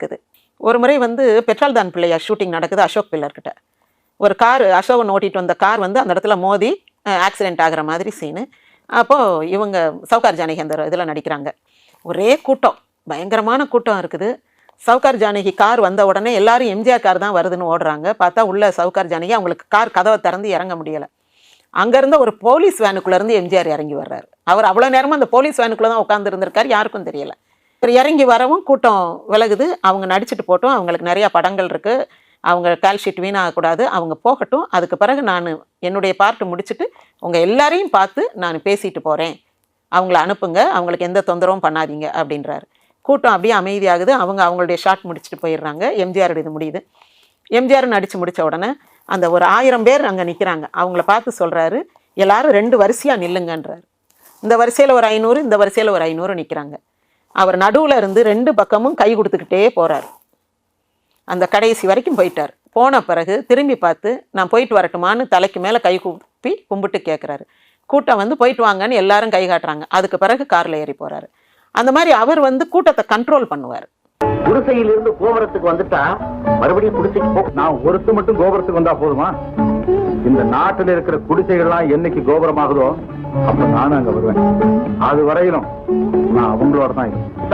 இருக்குது. ஒரு முறை வந்து பெட்ரோல் தான் பிள்ளையார் ஷூட்டிங் நடக்குது அசோக் பில்லர்கிட்ட ஒரு கார் அசோகன் ஓட்டிகிட்டு வந்த கார் வந்து அந்த இடத்துல மோதி ஆக்சிடென்ட் ஆகிற மாதிரி சீனு அப்போது இவங்க சவுகார் ஜானகி அந்த இதில் நடிக்கிறாங்க. ஒரே கூட்டம் பயங்கரமான கூட்டம் இருக்குது. சவுகார் ஜானகி கார் வந்த உடனே எல்லாரும் எம்ஜிஆர் கார் தான் வருதுன்னு ஓடுறாங்க. பார்த்தா உள்ள சவுகார் ஜானகி அவங்களுக்கு கார் கதவை திறந்து இறங்க முடியலை. அங்கேருந்து ஒரு போலீஸ் வேனுக்குள்ளேருந்து எம்ஜிஆர் இறங்கி வர்றாரு. அவர் அவ்வளோ நேரமும் அந்த போலீஸ் வேனுக்குள்ளே தான் உட்காந்துருந்துருக்கார் யாருக்கும் தெரியல. இறங்கி வரவும் கூட்டம் விலகுது. அவங்க நடிச்சிட்டு போட்டோம். அவங்களுக்கு நிறையா படங்கள் இருக்குது அவங்க கால்ஷீட் வீணாகக்கூடாது. அவங்க போகட்டும். அதுக்கு பிறகு நான் என்னுடைய பார்ட்டு முடிச்சுட்டு உங்கள் எல்லாரையும் பார்த்து நான் பேசிட்டு போகிறேன் அவங்கள அனுப்புங்க. அவங்களுக்கு எந்த தொந்தரவும் பண்ணாதீங்க அப்படின்றாரு. கூட்டம் அப்படியே அமைதியாகுது. அவங்க அவங்களுடைய ஷாட் முடிச்சுட்டு போயிடுறாங்க. எம்ஜிஆர் இது முடியுது. எம்ஜிஆர் நடித்து முடித்த உடனே அந்த ஒரு ஆயிரம் பேர் அங்கே நிற்கிறாங்க அவங்கள பார்த்து சொல்கிறாரு எல்லாரும் ரெண்டு வரிசையாக நில்லுங்கன்றார். இந்த வரிசையில் ஒரு ஐநூறு இந்த வரிசையில் ஒரு ஐநூறு நிற்கிறாங்க அவர் நடுவில் இருந்து ரெண்டு பக்கமும் கை கொடுத்துக்கிட்டே போகிறார் அந்த கடைசி வரைக்கும் போயிட்டார். போன பிறகு திரும்பி பார்த்து நான் போயிட்டு வரட்டுமான்னு தலைக்கு மேலே கை கூப்பி கும்பிட்டு கேட்குறாரு கூட்டம் வந்து போயிட்டு வாங்கன்னு எல்லாரும் கை காட்டுறாங்க. அதுக்கு பிறகு காரில் ஏறி போகிறாரு அந்த மாதிரி அவர் வந்து கூட்டத்தை கண்ட்ரோல் பண்ணுவார். குடிசையிலிருந்து கோபுரத்துக்கு வந்துட்டா மறுபடியும் குடிசைக்கு போ நான் ஒருத்து மட்டும் கோபுரத்துக்கு வந்தா போதுமா? இந்த நாட்டுல இருக்கிற குடிசைகள்லாம் என்னைக்கு கோபுரமாகுதோ? அப்ப நானும் அங்க வருவேன் அது வரையிலும் நான் அவங்களோட தான் இருப்பேன்.